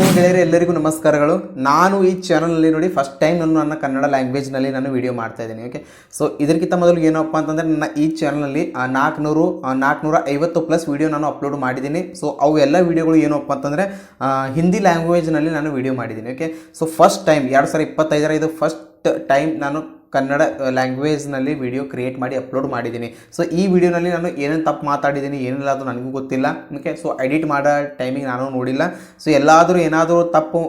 So ಗೆಳೆಯರೆ, ಎಲ್ಲರಿಗೂ ನಮಸ್ಕಾರಗಳು. ನಾನು ಈ ಚಾನಲ್ನಲ್ಲಿ ನೋಡಿ ಫಸ್ಟ್ ಟೈಮ್ ನಾನು ನನ್ನ ಕನ್ನಡ ಲ್ಯಾಂಗ್ವೇಜ್ನಲ್ಲಿ ನಾನು ವಿಡಿಯೋ ಮಾಡ್ತಾ ಇದ್ದೀನಿ ಓಕೆ ಸೊ ಇದಕ್ಕಿಂತ ಮೊದಲು ಏನಪ್ಪ ಅಂತಂದರೆ, ನನ್ನ ಈ ಚಾನಲ್ನಲ್ಲಿ ನಾಲ್ಕುನೂರು ನಾಲ್ಕುನೂರ ಐವತ್ತು ಪ್ಲಸ್ ವೀಡಿಯೋ ನಾನು ಅಪ್ಲೋಡ್ ಮಾಡಿದ್ದೀನಿ. ಸೊ ಅವು ಎಲ್ಲ ವೀಡಿಯೋಗಳು ಏನಪ್ಪ ಅಂತಂದರೆ ಹಿಂದಿ ಲ್ಯಾಂಗ್ವೇಜ್ನಲ್ಲಿ ನಾನು ವೀಡಿಯೋ ಮಾಡಿದ್ದೀನಿ ಓಕೆ ಸೊ ಫಸ್ಟ್ ಟೈಮ್ ಎರಡು ಸಾವಿರ ಇಪ್ಪತ್ತೈದರ ಇದು ಫಸ್ಟ್ ಟೈಮ್ ನಾನು ಕನ್ನಡ ಲ್ಯಾಂಗ್ವೇಜ್ನಲ್ಲಿ ವಿಡಿಯೋ ಕ್ರಿಯೇಟ್ ಮಾಡಿ ಅಪ್ಲೋಡ್ ಮಾಡಿದ್ದೀನಿ. ಸೊ ಈ ವಿಡಿಯೋನಲ್ಲಿ ನಾನು ಏನೇನು ತಪ್ಪು ಮಾತಾಡಿದ್ದೀನಿ, ಏನಿಲ್ಲ ಅದು ನನಗೂ ಗೊತ್ತಿಲ್ಲ. ಓಕೆ ಸೊ ಎಡಿಟ್ ಮಾಡೋ ಟೈಮಿಗೆ ನಾನು ನೋಡಿಲ್ಲ. ಸೊ ಎಲ್ಲಾದರೂ ಏನಾದರೂ ತಪ್ಪು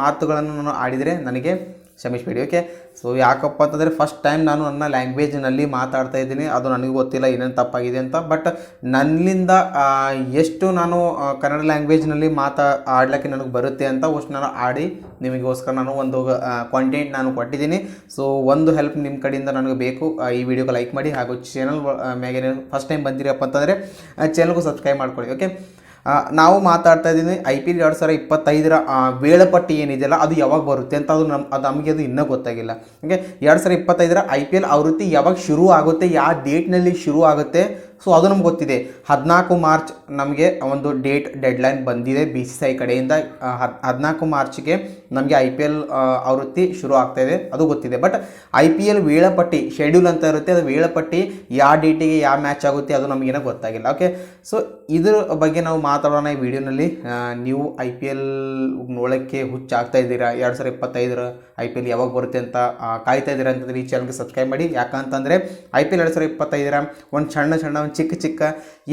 ಮಾತುಗಳನ್ನು ನಾನು ಆಡಿದರೆ ನನಗೆ ಕ್ಷಮಿಸ್ಬೇಡಿ ಓಕೆ ಸೊ ಯಾಕಪ್ಪ ಅಂತಂದರೆ ಫಸ್ಟ್ ಟೈಮ್ ನಾನು ನನ್ನ ಲ್ಯಾಂಗ್ವೇಜ್ನಲ್ಲಿ ಮಾತಾಡ್ತಾ ಇದ್ದೀನಿ. ಅದು ನನಗೆ ಗೊತ್ತಿಲ್ಲ ಏನೇನು ತಪ್ಪಾಗಿದೆ ಅಂತ. ಬಟ್ ನನ್ನಿಂದ ಎಷ್ಟು ನಾನು ಕನ್ನಡ ಲ್ಯಾಂಗ್ವೇಜ್ನಲ್ಲಿ ಮಾತಾ, ಆಡ್ಲಿಕ್ಕೆ ನನಗೆ ಬರುತ್ತೆ ಅಂತ ಅಷ್ಟು ನಾನು ಆಡಿ ನಿಮಗೋಸ್ಕರ ನಾನು ಒಂದು ಕಾಂಟೆಂಟ್ ನಾನು ಕೊಟ್ಟಿದ್ದೀನಿ. ಸೊ ಒಂದು ಹೆಲ್ಪ್ ನಿಮ್ಮ ಕಡೆಯಿಂದ ನನಗೆ ಬೇಕು. ಈ ವಿಡಿಯೋಗೆ ಲೈಕ್ ಮಾಡಿ. ಹಾಗೂ ಚಾನಲ್ ಮ್ಯಾಗೆ ಫಸ್ಟ್ ಟೈಮ್ ಬಂದಿರಪ್ಪ ಅಂತಂದರೆ ಚಾನಲ್ಗೂ ಸಬ್ಸ್ಕ್ರೈಬ್ ಮಾಡ್ಕೊಳ್ಳಿ. ಓಕೆ ನಾವು ಮಾತಾಡ್ತಾ ಇದ್ದೀನಿ, ಐ ಪಿ ಎಲ್ ಎರಡು ಸಾವಿರ ಇಪ್ಪತ್ತೈದರ ವೇಳಾಪಟ್ಟಿ ಏನಿದೆಯಲ್ಲ, ಅದು ಯಾವಾಗ ಬರುತ್ತೆ ಅಂತ ಅದು ನಮ್ಮ ಅದು ನಮಗೆ ಅದು ಇನ್ನೂ ಗೊತ್ತಾಗಿಲ್ಲ. ಓಕೆ, ಎರಡು ಸಾವಿರ ಇಪ್ಪತ್ತೈದರ ಐ ಪಿ ಎಲ್ ಆವೃತ್ತಿ ಯಾವಾಗ ಶುರು ಆಗುತ್ತೆ, ಯಾವ ಡೇಟ್ನಲ್ಲಿ ಶುರು ಆಗುತ್ತೆ ಸೊ ಅದು ನಮ್ಗೆ ಗೊತ್ತಿದೆ. ಹದಿನಾಲ್ಕು ಮಾರ್ಚ್ ನಮಗೆ ಒಂದು ಡೇಟ್ ಡೆಡ್ಲೈನ್ ಬಂದಿದೆ ಬಿ ಸಿ ಸಿ ಐ ಕಡೆಯಿಂದ. ಹದ್, ಹದಿನಾಲ್ಕು ಮಾರ್ಚ್ಗೆ ನಮಗೆ ಐ ಪಿ ಎಲ್ ಆವೃತ್ತಿ ಶುರು ಆಗ್ತಾ ಇದೆ. ಅದು ಗೊತ್ತಿದೆ. ಬಟ್ ಐ ಪಿ ಎಲ್ ವೇಳಾಪಟ್ಟಿ ಶೆಡ್ಯೂಲ್ ಅಂತ ಇರುತ್ತೆ. ಅದು ವೇಳಾಪಟ್ಟಿ ಯಾವ ಡೇಟಿಗೆ ಯಾವ ಮ್ಯಾಚ್ ಆಗುತ್ತೆ ಅದು ನಮಗೇನೋ ಗೊತ್ತಾಗಿಲ್ಲ. ಓಕೆ ಸೊ ಇದ್ರ ಬಗ್ಗೆ ನಾವು ಮಾತಾಡೋಣ ಈ ವಿಡಿಯೋನಲ್ಲಿ. ನೀವು ಐ ಪಿ ಎಲ್ ನೋಡೋಕ್ಕೆ ಹುಚ್ಚಾಗ್ತಾ ಇದ್ದೀರಾ? ಎರಡು ಸಾವಿರ ಇಪ್ಪತ್ತೈದರ ಐ ಪಿ ಎಲ್ ಯಾವಾಗ ಬರುತ್ತೆ ಅಂತ ಕಾಯ್ತಾ ಇದ್ದೀರಾ ಅಂತಂದರೆ ಈ ಚಾನಲ್ಗೆ ಸಬ್ಸ್ಕ್ರೈಬ್ ಮಾಡಿ. ಯಾಕಂತಂದರೆ ಐ ಪಿ ಎಲ್ ಎರಡು ಸಾವಿರ ಇಪ್ಪತ್ತೈದರ ಒಂದು ಸಣ್ಣ ಸಣ್ಣ ಒಂದು ಚಿಕ್ಕ ಚಿಕ್ಕ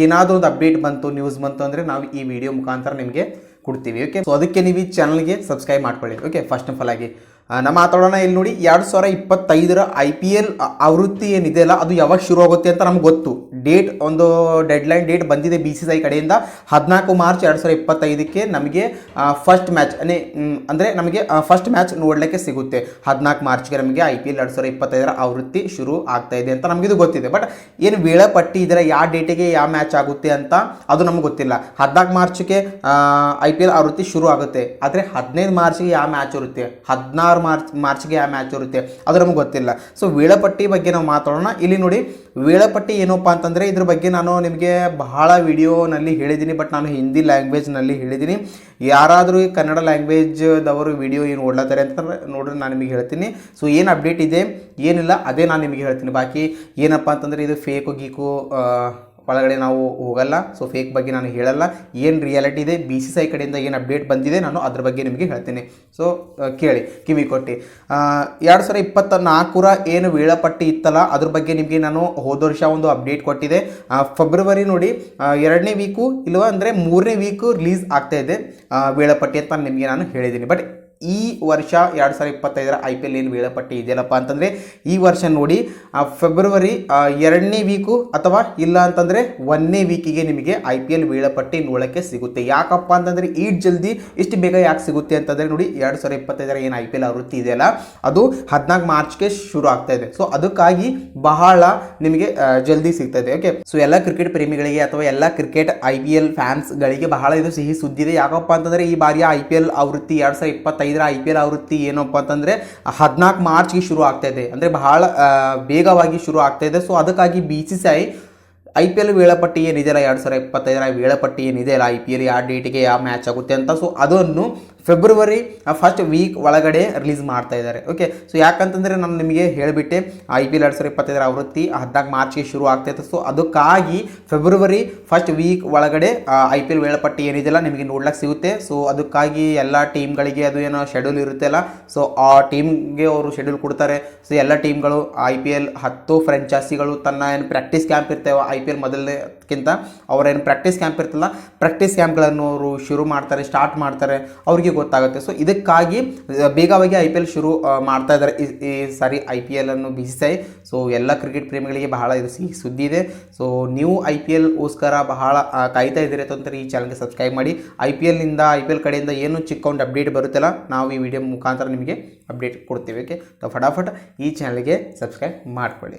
ಏನಾದರೂ ಒಂದು ಅಪ್ಡೇಟ್ ಬಂತು ನ್ಯೂಸ್ ಬಂತು ಅಂದರೆ ನಾವು ಈ ವಿಡಿಯೋ ಮುಖಾಂತರ ನಿಮಗೆ ಕೊಡ್ತೀವಿ ಓಕೆ ಸೊ ಅದಕ್ಕೆ ನೀವು ಈ ಚಾನಲ್ಗೆ ಸಬ್ಸ್ಕ್ರೈಬ್ ಮಾಡ್ಕೊಳ್ಳಿ ಓಕೆ ಫಸ್ಟ್ ಆಫ್ ಆಲ್ ಆಗಿ. ನಮ್ಮ ಮಾತಾಡೋಣ ಇಲ್ಲಿ ನೋಡಿ ಎರಡು ಸಾವಿರ ಇಪ್ಪತ್ತೈದರ ಐ ಪಿ ಎಲ್ ಆವೃತ್ತಿ ಏನಿದೆ ಅಲ್ಲ, ಅದು ಯಾವಾಗ ಶುರು ಆಗುತ್ತೆ ಅಂತ ನಮ್ಗೆ ಗೊತ್ತು. ಡೇಟ್ ಒಂದು ಡೆಡ್ಲೈನ್ ಡೇಟ್ ಬಂದಿದೆ ಬಿ ಸಿ ಸಿ ಐ ಕಡೆಯಿಂದ ಹದಿನಾಲ್ಕು ಮಾರ್ಚ್ ಎರಡು ಸಾವಿರ ಇಪ್ಪತ್ತೈದಕ್ಕೆ ನಮಗೆ ಫಸ್ಟ್ ಮ್ಯಾಚ್ ಅಂದರೆ ನಮಗೆ ಫಸ್ಟ್ ಮ್ಯಾಚ್ ನೋಡಲಿಕ್ಕೆ ಸಿಗುತ್ತೆ. ಹದಿನಾಲ್ಕು ಮಾರ್ಚ್ಗೆ ನಮಗೆ ಐ ಪಿ ಎಲ್ ಎರಡು ಸಾವಿರ ಇಪ್ಪತ್ತೈದರ ಆವೃತ್ತಿ ಶುರು ಆಗ್ತಾ ಇದೆ ಅಂತ ನಮಗಿದು ಗೊತ್ತಿದೆ. ಬಟ್ ಏನು ವೇಳಾಪಟ್ಟಿ ಇದರ ಯಾವ ಡೇಟಿಗೆ ಯಾವ ಮ್ಯಾಚ್ ಆಗುತ್ತೆ ಅಂತ ಅದು ನಮ್ಗೆ ಗೊತ್ತಿಲ್ಲ. ಹದಿನಾಲ್ಕು ಮಾರ್ಚ್ಗೆ ಐ ಪಿ ಎಲ್ ಆವೃತ್ತಿ ಶುರು ಆಗುತ್ತೆ. ಆದರೆ ಹದಿನೈದು ಮಾರ್ಚ್ಗೆ ಯಾವ ಮ್ಯಾಚ್ ಇರುತ್ತೆ? ಹದಿನಾರು ಮಾರ್ಚ್, ಮಾರ್ಚ್ಗೆ ಆ ಮ್ಯಾಚ್ ಇರುತ್ತೆ. ಅದು ನಮ್ಗೆ ಗೊತ್ತಿಲ್ಲ. ಸೊ ವೇಳಾಪಟ್ಟಿ ಬಗ್ಗೆ ನಾವು ಮಾತಾಡೋಣ. ಇಲ್ಲಿ ನೋಡಿ, ವೇಳಾಪಟ್ಟಿ ಏನಪ್ಪ ಅಂತಂದರೆ ಇದ್ರ ಬಗ್ಗೆ ನಾನು ನಿಮಗೆ ಬಹಳ ವಿಡಿಯೋನಲ್ಲಿ ಹೇಳಿದ್ದೀನಿ ಬಟ್ ನಾನು ಹಿಂದಿ ಲ್ಯಾಂಗ್ವೇಜ್ನಲ್ಲಿ ಹೇಳಿದ್ದೀನಿ. ಯಾರಾದರೂ ಈ ಕನ್ನಡ ಲ್ಯಾಂಗ್ವೇಜ್ದವರು ವಿಡಿಯೋ ಏನು ಓಡ್ಲತ್ತಾರೆ ಅಂತ ನೋಡ್ರಿ ನಾನು ನಿಮಗೆ ಹೇಳ್ತೀನಿ. ಸೊ ಏನು ಅಪ್ಡೇಟ್ ಇದೆ? ಏನಿಲ್ಲ, ಅದೇ ನಾನು ನಿಮಗೆ ಹೇಳ್ತೀನಿ. ಬಾಕಿ ಏನಪ್ಪ ಅಂತಂದರೆ ಇದು ಫೇಕು ಗೀಕು ಒಳಗಡೆ ನಾವು ಹೋಗಲ್ಲ. ಸೊ ಫೇಕ್ ಬಗ್ಗೆ ನಾನು ಹೇಳಲ್ಲ. ಏನು ರಿಯಾಲಿಟಿ ಇದೆ? ಬಿ ಸಿ ಸಿ ಕಡೆಯಿಂದ ಏನು ಅಪ್ಡೇಟ್ ಬಂದಿದೆ? ನಾನು ಅದ್ರ ಬಗ್ಗೆ ನಿಮಗೆ ಹೇಳ್ತೀನಿ. ಸೊ ಕೇಳಿ. ಕಿವಿ ಕೊಟ್ಟು. ಎರಡು ಸಾವಿರ ಇಪ್ಪತ್ತ ನಾಲ್ಕರ ಏನು ವೇಳಾಪಟ್ಟಿ ಇತ್ತಲ್ಲ, ಅದ್ರ ಬಗ್ಗೆ ನಿಮಗೆ ನಾನು ಹೋದ ವರ್ಷ ಒಂದು ಅಪ್ಡೇಟ್ ಕೊಟ್ಟಿದೆ ಫೆಬ್ರವರಿ ನೋಡಿ ಎರಡನೇ ವೀಕು ಇಲ್ವಾ ಅಂದರೆ ಮೂರನೇ ವೀಕು ರಿಲೀಸ್ ಆಗ್ತಾ ಇದೆ ವೇಳಾಪಟ್ಟಿ ಅಂತ ನಿಮಗೆ ನಾನು ಹೇಳಿದ್ದೀನಿ. ಬಟ್ ಈ ವರ್ಷ ಎರಡು ಸಾವಿರ ಇಪ್ಪತ್ತೈದರ ಐ ಪಿ ಎಲ್ ಏನು ವೇಳಾಪಟ್ಟಿ ಇದೆಯಲ್ಲಪ್ಪ ಅಂತಂದರೆ, ಈ ವರ್ಷ ನೋಡಿ ಫೆಬ್ರವರಿ ಎರಡನೇ ವೀಕು ಅಥವಾ ಇಲ್ಲ ಅಂತಂದರೆ ಒಂದನೇ ವೀಕಿಗೆ ನಿಮಗೆ ಐ ಪಿ ಎಲ್ ವೇಳಾಪಟ್ಟಿ ನೋಡೋಕ್ಕೆ ಸಿಗುತ್ತೆ. ಯಾಕಪ್ಪ ಅಂತಂದರೆ ಈಟ್ ಜಲ್ದಿ ಇಷ್ಟು ಬೇಗ ಯಾಕೆ ಸಿಗುತ್ತೆ ಅಂತಂದರೆ ನೋಡಿ, ಎರಡು ಸಾವಿರ ಇಪ್ಪತ್ತೈದರ ಏನು ಐ ಪಿ ಎಲ್ ಆವೃತ್ತಿ ಇದೆಯಲ್ಲ, ಅದು ಹದಿನಾಲ್ಕು ಮಾರ್ಚ್ಗೆ ಶುರು ಆಗ್ತಾ ಇದೆ. ಸೊ ಅದಕ್ಕಾಗಿ ಬಹಳ ನಿಮಗೆ ಜಲ್ದಿ ಸಿಗ್ತಾ ಇದೆ ಓಕೆ ಸೊ ಎಲ್ಲ ಕ್ರಿಕೆಟ್ ಪ್ರೇಮಿಗಳಿಗೆ ಅಥವಾ ಎಲ್ಲ ಕ್ರಿಕೆಟ್ ಐ ಪಿ ಎಲ್ ಫ್ಯಾನ್ಸ್ಗಳಿಗೆ ಬಹಳ ಇದು ಸಿಹಿ ಸುದ್ದಿ ಇದೆ. ಯಾಕಪ್ಪ ಅಂತಂದರೆ, ಈ ಬಾರಿಯ ಐ ಪಿ ಎಲ್ ಆವೃತ್ತಿ ಎರಡು ಸಾವಿರ ಇಪ್ಪತ್ತೈದರ ಐ ಪಿ ಎಲ್ ಆವೃತ್ತಿ ಏನಪ್ಪ ಅಂತಂದರೆ ಹದಿನಾಲ್ಕು ಮಾರ್ಚ್ಗೆ ಶುರು ಆಗ್ತಾ ಇದೆ. ಅಂದರೆ ಬಹಳ ಬೇಗವಾಗಿ ಶುರು ಆಗ್ತಾ ಇದೆ. ಸೊ ಅದಕ್ಕಾಗಿ B C C I I P L ವೇಳಾಪಟ್ಟಿ ಏನಿದೆಯಲ್ಲ ಎರಡು ಸಾವಿರ ಇಪ್ಪತ್ತೈದರ ವೇಳಾಪಟ್ಟಿ ಏನಿದೆಯಲ್ಲ ಐ ಪಿ ಎಲ್ ಯಾವ ಡೇಟಿಗೆ ಯಾವ ಮ್ಯಾಚ್ ಆಗುತ್ತೆ ಅಂತ? ಸೊ ಅದನ್ನು ಫೆಬ್ರವರಿ ಫಸ್ಟ್ ವೀಕ್ ಒಳಗಡೆ ರಿಲೀಸ್ ಮಾಡ್ತಾ ಇದ್ದಾರೆ. ಓಕೆ ಸೊ ಯಾಕಂತಂದರೆ ನಾನು ನಿಮಗೆ ಹೇಳಿಬಿಟ್ಟೆ ಐ ಪಿ ಎಲ್ ಎರಡು ಸಾವಿರ ಇಪ್ಪತ್ತೈದರ ಆವೃತ್ತಿ ಹದಿನಾಲ್ಕು ಮಾರ್ಚ್ಗೆ ಶುರು ಆಗ್ತಾಯಿತ್ತು ಸೊ ಅದಕ್ಕಾಗಿ ಫೆಬ್ರವರಿ ಫಸ್ಟ್ ವೀಕ್ ಒಳಗಡೆ ಐ ಪಿ ಎಲ್ ವೇಳಾಪಟ್ಟಿ ಏನಿದೆಯಲ್ಲ ನಿಮಗೆ ನೋಡ್ಲಿಕ್ಕೆ ಸಿಗುತ್ತೆ. ಸೊ ಅದಕ್ಕಾಗಿ ಎಲ್ಲ ಟೀಮ್ಗಳಿಗೆ ಅದು ಏನೋ ಶೆಡ್ಯೂಲ್ ಇರುತ್ತಲ್ಲ ಸೊ ಆ ಟೀಮ್ಗೆ ಅವರು ಶೆಡ್ಯೂಲ್ ಕೊಡ್ತಾರೆ. ಸೊ ಎಲ್ಲ ಟೀಮ್ಗಳು ಐ ಪಿ ಎಲ್ ಹತ್ತು ಫ್ರೆಂಚಾಸಿಗಳು ತನ್ನ ಏನು ಪ್ರಾಕ್ಟೀಸ್ ಕ್ಯಾಂಪ್ ಇರ್ತೇವೆ ಐ ಪಿ ಎಲ್ ಮೊದಲನೇಕ್ಕಿಂತ ಅವರೇನು ಪ್ರಾಕ್ಟೀಸ್ ಕ್ಯಾಂಪ್ ಇರ್ತಲ್ಲ ಪ್ರಾಕ್ಟೀಸ್ ಕ್ಯಾಂಪ್ಗಳನ್ನು ಅವರು ಶುರು ಮಾಡ್ತಾರೆ ಸ್ಟಾರ್ಟ್ ಮಾಡ್ತಾರೆ, ಅವ್ರಿಗೆ ಗೊತ್ತಾಗುತ್ತೆ. ಸೊ ಇದಕ್ಕಾಗಿ ಬೇಗವಾಗಿ ಐ ಪಿ ಎಲ್ ಶುರು ಮಾಡ್ತಾ ಇದ್ದಾರೆ. ಈ ಸಾರಿ ಐ ಪಿ ಎಲ್ ಅನ್ನು B C C I so cricket ಪ್ರೇಮಿಗಳಿಗೆ ಬಹಳ ಇದು ಸಿಹಿ ಸುದ್ದಿ ಇದೆ. ಸೊ ನೀವು ಐ ಪಿ ಎಲ್ಗೋಸ್ಕರ ಬಹಳ ಕಾಯ್ತಾ ಇದ್ದೀರಿ ಅಂತಂದ್ರೆ ಈ ಚಾನಲ್ಗೆ ಸಬ್ಸ್ಕ್ರೈಬ್ ಮಾಡಿ. ಐ ಪಿ ಎಲ್ನಿಂದ ಐ ಪಿ ಎಲ್ ಕಡೆಯಿಂದ ಏನು ಚಿಕ್ಕ ಒಂದು ಅಪ್ಡೇಟ್ ಬರುತ್ತಲ್ಲ, ನಾವು ಈ ವಿಡಿಯೋ ಮುಖಾಂತರ ನಿಮಗೆ ಅಪ್ಡೇಟ್ ಕೊಡ್ತೀವಿ ಓಕೆ ಫಟಾಫಟ್ ಈ ಚಾನಲ್ಗೆ ಸಬ್ಸ್ಕ್ರೈಬ್ ಮಾಡ್ಕೊಳ್ಳಿ.